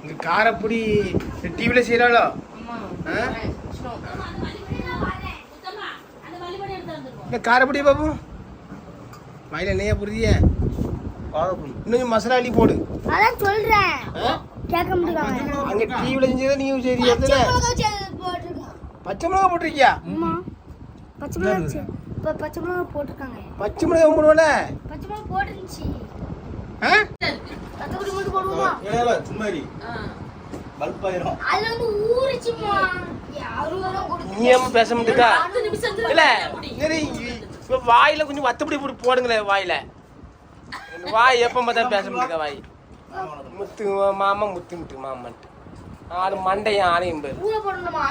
இங்க காரப்பொடி டிவில செய்யறாளோ ஆ? இந்த காரப்பொடி பாபு? வாயில நெய்ய புரியுதிய? இன்னும் கொஞ்சம் மசாலா அள்ளி போடு. அதான் சொல்றேன். ஆ? கேட்க முடியும் அங்க டிவில செஞ்சதை நீயும் சரி எத்தனை பச்சை மிளகா போட்டிருக்கியா? அம்மா பச்சை மிளகா இப்ப பச்சை மிளகா போட்டிருக்காங்க. பச்சை மிளகா போடுவானே பச்சை மிளகா போட்டுருந்துச்சு. கத்தக்குடி மட்டும் போடுவோமா சும்மாரி பல்ப் ஆயிரும். அதுல வந்து ஊறிச்சுமா நீ ஏன் பேச மாட்டேக்கா இல்ல. இப்ப வாயில கொஞ்சம் வத்தப்படி போட்டு போடுங்களேன் வாயில. வாய் எப்ப பார்த்தா பேச மாட்டேங்க வாய்? முத்து மாமா முத்து முத்து மாமான்ட்டு. ஆறு மண்டையும் ஆணையும் பேர். ஊற போடணுமா?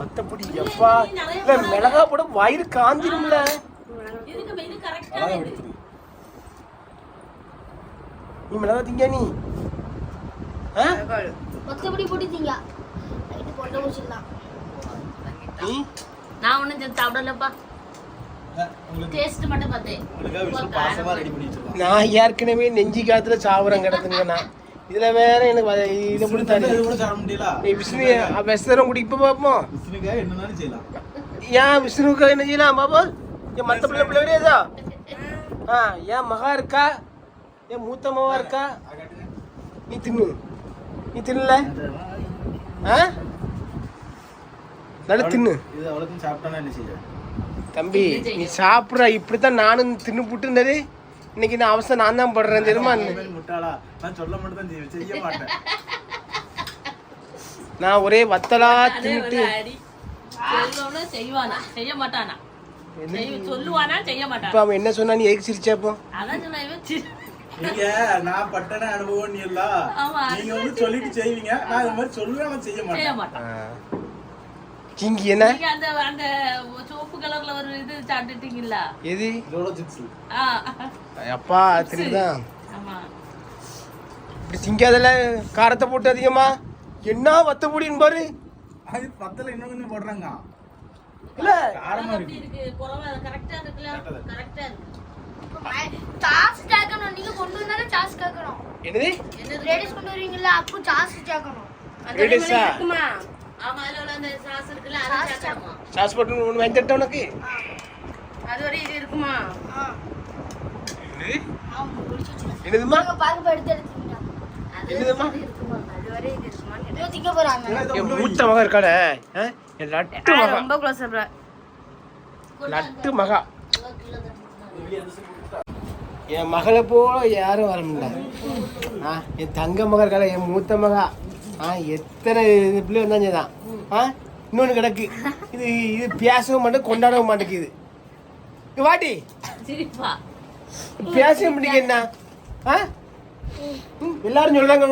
வத்தப்படி எப்பா? இல்ல மிளகா போட வயிறு காஞ்சிரும்ல. அதான் எடுத்துரு நீ மிளகா திங்க நீ? மத்தபடி போட்டுட்டீங்க நைட்டு கொண்ட முடிச்சிடலாம். நீ? நான் ஒண்ணும் சாப்பிடலப்பா. நான் ஏற்கனவே நெஞ்சி காத்துல சாவரம் கிடக்குங்க நான். இதுல வேற எனக்கு இதை விஷ்ணுக்கு பிடித்தாரு இது கூட சாப்பிட முடியல? நீ விஷ்ணு பார்ப்போம் விஷ்ணுக்காக என்னன்னாலும் செய்யலாம். ஏன் விஷ்ணுவுக்கு என்ன செய்யலாம் பாபா? என் மற்ற பிள்ளை பிள்ளை கிடையாதா? ஆ என் மகா இருக்கா? என் மூத்த மகா இருக்கா? நீ தின்னு. நீ தின்னல ஆ? நல்லா தின்னு. இது அவ்வளோக்கும் சாப்பிட்டானா என்ன செய்ய? தம்பி நீ சாப்பிட்ற. இப்படித்தான் நானும் தின்னு புட்டுனது இன்னைக்கு நான் அவசரம் நான் தான் படுறேன் தெரியுமா? முட்டாளா? நான் சொல்ல மட்டும் தான் செய்ய மாட்டேன். நான் ஒரே வத்தலா தின்னுட்டு. செய்வானா? செய்ய மாட்டானா? சொல்லுவானா? செய்ய இப்ப மாட்டானா அவன் என்ன சொன்னா நீ எதுக்கு சிரிச்சாப்போ அதான் சொன்னா இவன் சி- நீங்க நான் பட்டன அனுபவம் நீ எல்லாம் ஆமா. நீங்க வந்து சொல்லிட்டு செய்வீங்க. நான் மாதிரி சொல்லுவேன் செய்ய மாட்டேன். கிங்கி என்ன? நீங்க அந்த அந்த சோப்பு கலர்ல ஒரு இது எது? இதோட சிப்ஸ். ஆ. அப்பா திருதான் ஆமா. இப்படி திங்காதல காரத்தை போட்டு அதிகமா? என்ன வத்த முடியும் பாரு. அது பத்தல இன்னும் கொஞ்சம் போடுறாங்க. இல்ல. காரமா எப்படி இருக்கு. இருக்கு குறவா கரெக்டா இருக்குல்ல? கரெக்டா இருக்கு. சாஸ் கேட்கணும் நீங்க கொண்டு வந்தாலும் சாஸ் கேட்கணும் என்னது? கொண்டு வருவீங்கல்ல அப்போ சாஸ் கேட்கணும்? இருக்குமா? ஆமா அதுல உள்ள அந்த சாஸ் இருக்குல்ல அதை சாஸ் போட்டு தரட்டா உனக்கு? அது ஒரு இது இருக்குமா? என்னது? என்னதுமா பாருங்க எடுத்து எடுத்துங்க அது என்னதுமா இருக்குமா? அது வரை இது இருக்குமா திங்க போறாங்க. மூத்த மகன் லட்டு மகா. ரொம்ப க்ளோஸ் அப்ரா லட்டு மகா. என் மகளை போல யாரும் வர முடியல. ஆ என் தங்க மகன் இருக்காளே என் மூத்த மகா. ஆ எத்தனை இது பிள்ளை வந்தாங்க தான் ஆ இன்னொன்று கிடக்கு. இது இது பேசவும் மாட்டேன் கொண்டாடவும் மாட்டேங்குது. இங்க வாட்டி பேச முடியுங்க என்ன? ஆ? எல்லாரும் சொல்றாங்க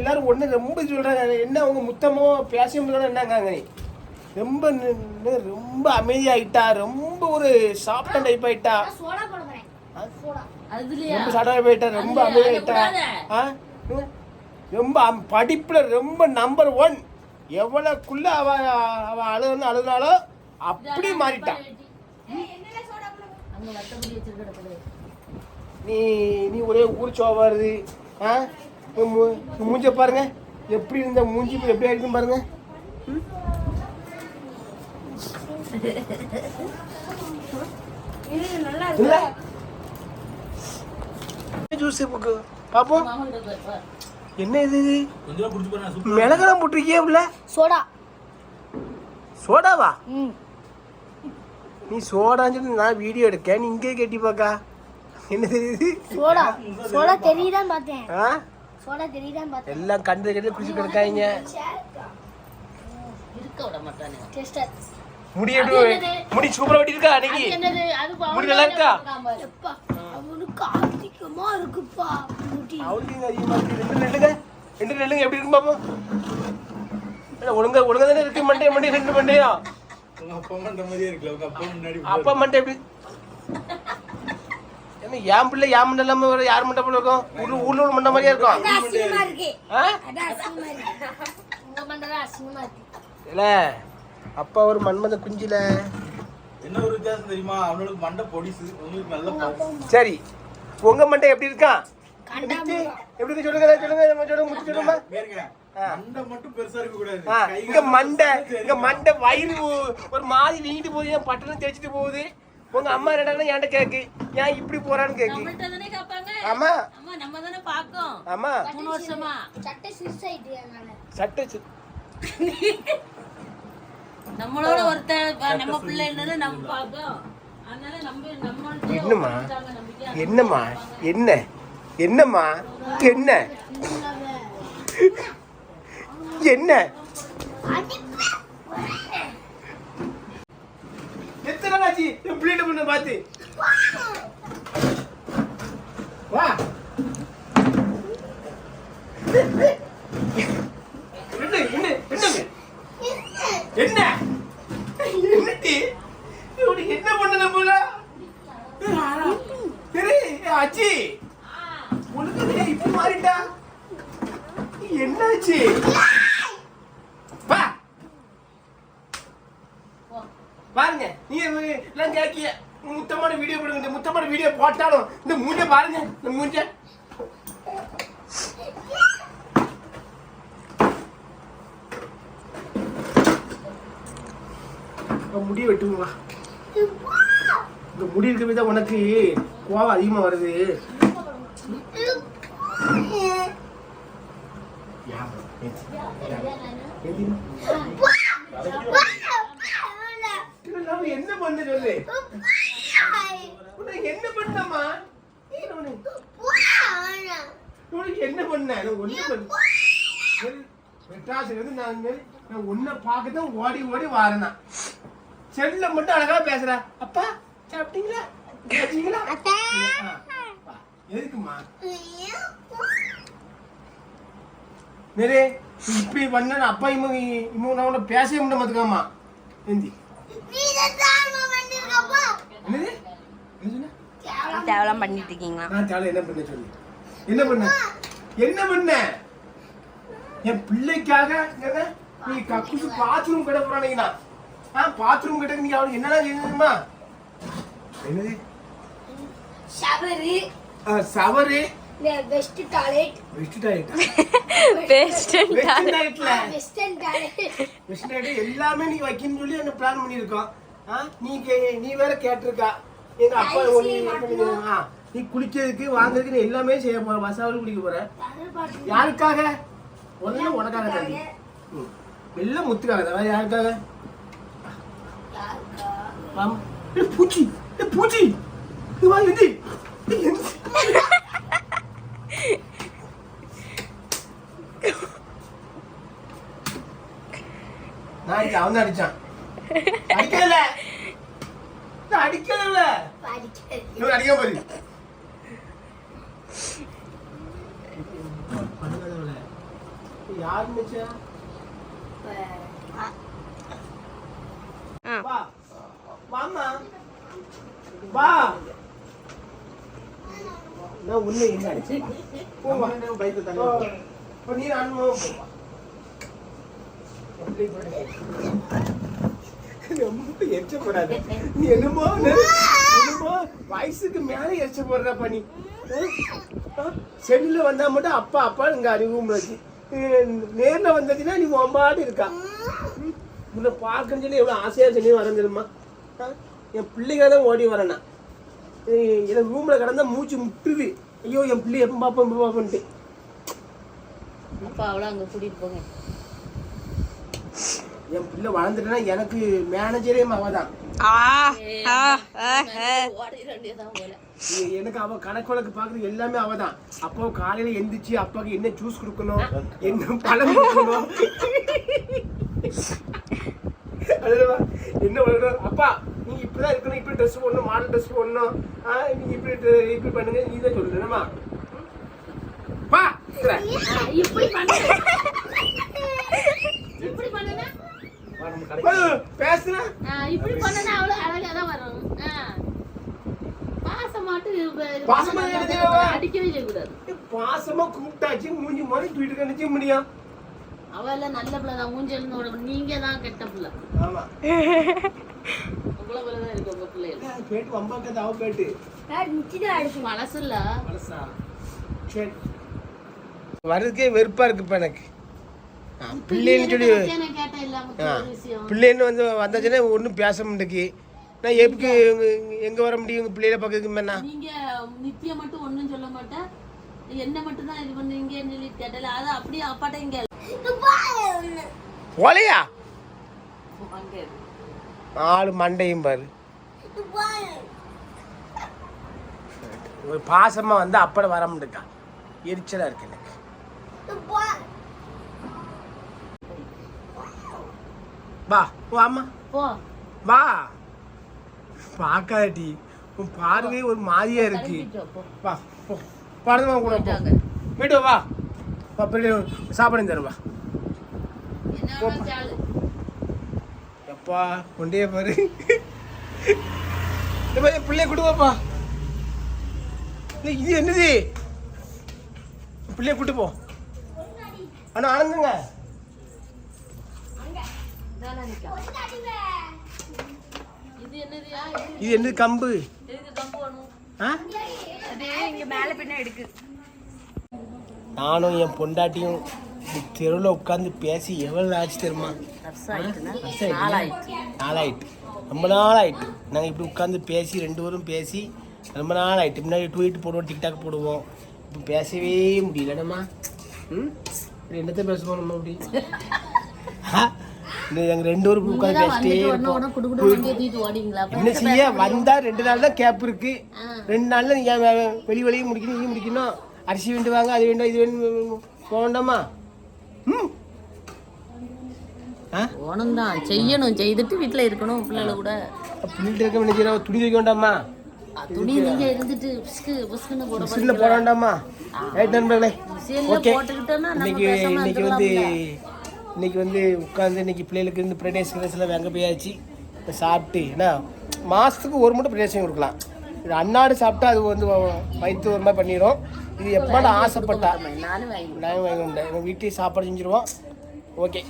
எல்லாரும் ஒண்ணு ரொம்ப சொல்றாங்க. என்ன அவங்க முத்தமோ பேச முடியல என்னங்காங்க நீ. ரொம்ப நி- நி- ரொம்ப அமைதியாயிட்டா ரொம்ப ஒரு சாப்பிட்ட டைப் ஆயிட்டா. ஆ? ரொம்ப type ஆயிட்டா ரொம்ப ஆ? ம், ரொம்ப அம்- படிப்புல ரொம்ப நம்பர் ஒன் எவ்வளவுக்குள்ள அவ அவ அழுதுன்னு அழுதுனாலோ அப்படி மாறிட்டா. அங்க வத்தபடி வச்சிருக்கிறது நீ நீ ஒரே ஊர் ஆ? உன் மூ- உன் மூஞ்ச பாருங்க. எப்படி இருந்த மூஞ்சி எப்படி ஆயிடுன்னு பாருங்க. ஜூஸ் பாப்போம். என்ன இது மிளகாலாம் போட்டிருக்கியே உள்ள? சோடா. சோடாவா? நீ சோடான்னு சொல்லி நான் வீடியோ எடுக்கேன். நீ இங்கே கேட்டி பாக்கா. என்ன தெரியுது சோடா. சோடா தெரியுதான் பார்த்தேன். ஆ? சோடா தெரியுதான் பார்த்தேன். எல்லாம் கண்டு கண்டு குடிச்சு கிடக்காங்க இருக்க விட மாட்டானே டெஸ்டர் முடி எப்படி முடி சூப்பரா வெட்டி இருக்கா அன்னைக்கு? என்னது? அது முடி நல்லா இருக்கா? எப்பா அவனுக்கு அதிகமா இருக்குப்பா முடி. அவளுக்கு அதிகமா இருக்கு ரெண்டு நெல்லுங்க. ரெண்டு நெல்லுங்க. எப்படி இருக்கும் பாப்போம். இல்ல, ஒழுங்கா ஒழுங்கா தானே இருக்கு. மண்டே மண்டே ரெண்டு மண்டையா உங்க அப்பா பண்ற மாதிரியே இருக்குல்ல உங்க அப்பா முன்னாடி அப்பா மண்டை எப்படி? என்ன என் பிள்ளை என் மண்டை இல்லாம வேற யார் மண்டை போல இருக்கும்? ஊர்ல ஊர்ல உள்ள மண்டை மாதிரியா இருக்கும். இருக்கு. இருக்கு. இருக்கு. இல்ல. அப்பா ஒரு மன்மத குஞ்சில. என்ன ஒரு வித்தியாசம் தெரியுமா? அவனுக்கு மண்டை பொடிசு உங்களுக்கு நல்ல. சரி உங்க மண்டை எப்படி இருக்கான் எப்படி இருக்கு? சொல்லுங்க சொல்லுங்க சொல்லுங்க முத்து சொல்லுமா. மண்டை மட்டும் பெருசா இருக்க கூடாது. இங்க மண்டை இங்க மண்டை வயிறு ஒரு மாதிரி வீங்கிட்டு போகுது என் பட்டணம் தேய்ச்சிட்டு போகுது. உங்க அம்மா என்னடா என்கிட்ட கேக்கு ஏன் இப்படி போறான்னு கேக்கு. ஆமா. ஆமா நம்ம தானே பார்க்கோம். ஆமா. மூணு வருஷமா. சட்டை சிறுசாயிட்டு சட்டை நம்மளோட ஒருத்தர் நம்ம பிள்ளை என்னன்னு நம்ம நம்மள்ட்ட என்னம்மா? என்னம்மா? என்ன? என்னம்மா? என்ன? என்ன? எத்தனை ஆச்சு என் பிள்ளைகிட்ட பொண்ணு பார்த்து? வா என்ன என்ன என்னங்க என்ன என்னடி இவனுக்கு என்ன பண்ணன போல சரி ஆச்சி உனக்கு நீ இப்படி மாறிட்டா என்னாச்சு வா பாருங்க நீ எல்லாம் கேக்கிய முத்தமான வீடியோ போடுங்க இந்த முத்தமான வீடியோ போட்டாலும் இந்த மூஞ்ச பாருங்க இந்த மூஞ்ச முடிய வெட்டுங்க இந்த முடி இருக்கவே தான் உனக்கு கோவம் அதிகமாக வருது Yeah. இதெல்லாம் என்ன பண்ண சொல்லு? உனக்கு என்ன பண்ணம்மா உனக்கு என்ன பண்ண? ஒண்ணு பண்ண. மெட்ராஸ்ல இருந்து நான் நான் உன்னை பார்க்க தான் ஓடி ஓடி வாரேனா. செல்ல மட்டும் அழகா பேசுற. அப்பா சாப்பிட்டீங்களா? சாப்பிட்டீங்களா. எதுக்குமா? நேரே இப்படி பண்ண அப்பா இவங்க இவங்க நான் பேசவே முடிய மாத்துக்காமா எந்தி என்னது என்ன சொன்ன தேவலாம் பண்ணிட்டு இருக்கீங்களா நான் தேவை என்ன பண்ண சொல்லு? என்ன பண்ண? என்ன பண்ண? என் பிள்ளைக்காக நீ கக்குசு பாத்ரூம் கிட போறானீங்கண்ணா ஆ பாத்ரூம் கிட்ட நீ அவனுக்கு என்னடா செய்யணுமா என்னது? ஷவரு ஆ, shower west toilet west toilet best west டாய்லெட்ல western toilet west toilet எல்லாமே நீ வைக்கணும்னு சொல்லி என்ன பிளான் பண்ணியிருக்கோம். நீ கே- நீ வேற கேட்டிருக்கா. எங்க அப்பா ஆ, நீ குளிக்கிறதுக்கு வாங்குறதுக்கு நீ எல்லாமே செய்ய போற. மசாலும் குளிக்க போற. யாருக்காக? ஒண்ணு உனக்காக தம்பி ம். எல்லாம் முத்துக்காக தான். யாருக்காக? பூச்சி. பூச்சி. இது வா எந்தி. நான் அவன் அடிச்சான். அடிக்கல நான் அடிக்கல. இவன் அடிக்காம பாரு. யார் மச்சா ஆ. வா. வாம்மா வா. நான் உன்னை அடிச்சேன்? போமா பைக்கு தண்ணி இப்ப நீ போவா ரொம்ப எச்ச போடாத நீ என்னமோ நெ- என்னமோ வயசுக்கு மேல எச்ச போடுற பண்ணி செல்லுல வந்தா மட்டும் அப்பா அப்பா இங்க அறிவும் வச்சு நேர்ல வந்ததுன்னா நீ ஒம்பாடு இருக்கா? உன்னை பார்க்கணும்னு சொல்லி எவ்வளவு ஆசையா சொல்லி வரேன் தெரியுமா? ஆ, என் பிள்ளைங்க தான் ஓடி வரேனா எனக்கு ரூம்ல கிடந்தா மூச்சு முட்டுது. ஐயோ என் பிள்ளை எப்போ பார்ப்போம் எப்போ பார்ப்போன்ட்டு அப்பா அவளை அங்க கூட்டிட்டு போங்க. என் பிள்ளை வளர்ந்துட்டேன்னா எனக்கு மேனேஜரே அவ தான். ஆ ஆ ஆ, ஆ. ஓடிட வேண்டியதான் போல. எனக்கு அவ கணக்கு வழக்கு பாக்குறது எல்லாமே அவ தான். அப்போ காலையில எந்திரிச்சு அப்பாவுக்கு என்ன ஜூஸ் கொடுக்கணும் என்ன பழம் கொடுக்கணும்? என்ன பண்ணணும் அப்பா நீங்க இப்படிதான் இருக்கணும் இப்படி ட்ரெஸ் போடணும் மாடல் ட்ரெஸ் போடணும். நீங்க இப்படி இப்படி பண்ணுங்க நீ தான் சொல்லுமா பா. இப்படி பண்ணு. இப்படி பண்ணுனா வா, பேசுனா இப்படி பண்ணுனா அவ்வளவு அழகா தான் வரும். பாசம். அடிக்கவே செய்யக்கூடாது. பாசமா கூப்பிட்டாச்சு மூஞ்சி மாதிரி தூக்கிட்டு கணிச்சு முடியும் அவ எல்லாம் நல்ல பிள்ளை தான் மூஞ்சல் நீங்க தான் கெட்ட பிள்ளை. ஆமா. உங்க பொம்பளை பிள்ளை தான் இருக்கு உங்க பிள்ளைகள். பேட்டு வம்பாக்கது அவ பேட்டு. நிச்சயம் அடிச்சு மனசுல மனசா சரி. வர்றதுக்கே வெறுப்பா இருக்கு இப்ப எனக்கு. பிள்ளைன்னு சொல்லி பிள்ளைன்னு வந்து வந்தாச்சுன்னா ஒன்றும் பேச முடியக்கு நான் எப்படி எங்க வர முடியும்? உங்க பிள்ளைகளை மேனா நீங்க நித்திய மட்டும் ஒண்ணும் சொல்ல மாட்டேன். என்ன மட்டும் தான் இது பண்ணீங்கன்னு சொல்லி கேட்டல அது அப்படியே அப்பாட்ட இங்க இரு. ஆளு மண்டையும் பாரு. ஒரு பாசமா வந்து அப்பட வர முடியக்கா எரிச்சலா இருக்கு எனக்கு. வா போ. வா. பார்க்காட்டி உன் பார்வை ஒரு மாதிரியா இருக்கு. வா, போ. படமா கூட போ. வீட்டு வா. சாப்பாடு தரும் வா. என்ன வேணாலும் சாலு. எப்பா கொண்டே பாரு. பிள்ளைய கொடுவாப்பா இது என்னது? பிள்ளைய கூட்டு போ. அண்ணா ஆனந்துங்க இதானே நிக்கா. இது என்னதுயா இது இது என்னது கம்பு எதுக்கு கம்பு வேணும் ஆ அது இங்க மேல பின்ன எடுக்கு நானும் என் பொண்டாட்டியும் தெருவில் உட்காந்து பேசி எவ்வளோ ஆச்சு தெரியுமா? நாளாயிட்டு. நாளாயிட்டு. ரொம்ப நாள் ஆயிட்டு நாங்கள் இப்படி உட்காந்து பேசி ரெண்டு பேரும் பேசி ரொம்ப நாள் ஆயிட்டு முன்னாடி ட்வீட் போடுவோம் டிக்டாக் போடுவோம். இப்போ பேசவே முடியலடம்மா ம்? என்னத்த பேசுவோம் நம்ம அப்படி? ரெண்டு உட்காந்து பேசிட்டே இருப்போம். என்ன செய்ய? வந்தா ரெண்டு நாள் தான் கேப் இருக்கு. ரெண்டு நாள்ல நீ வெளி வெளியே முடிக்கணும் நீ முடிக்கணும். அரிசி வேண்டு வாங்க அது வேண்டும் இது வேண்டும்? போக வேண்டாமா ம் தான் செய்யணும். செய்துட்டு வீட்டுல இருக்கணும் பிள்ளைல கூட. பிள்ளைட்டு இருக்க நினைக்கிற துணி துவைக்க வேண்டாமா? துணி நீங்க இருந்துட்டு புஸ்கு புஸ்குன்னு போட மிஷினில் போட வேண்டாமா ரைட் நண்பர்களே ஓகே. இன்னைக்கு இன்னைக்கு வந்து இன்னைக்கு வந்து உட்காந்து இன்னைக்கு பிள்ளைகளுக்கு இருந்து ப்ரைடேஸ் கிளாஸ்லாம் அங்கே போயாச்சு இப்போ சாப்பிட்டு ஏன்னா மாதத்துக்கு ஒரு மட்டும் பிரதேசம் கொடுக்கலாம். இது அன்னாடு சாப்பிட்டா அது வந்து வயிற்று ஒரு மாதிரி பண்ணிடும் இது எப்போ ஆசைப்பட்டா? நானும் வாங்கி நாங்கள் வாங்க எங்கள் வீட்டையும் சாப்பாடு செஞ்சுருவோம். ஓகே.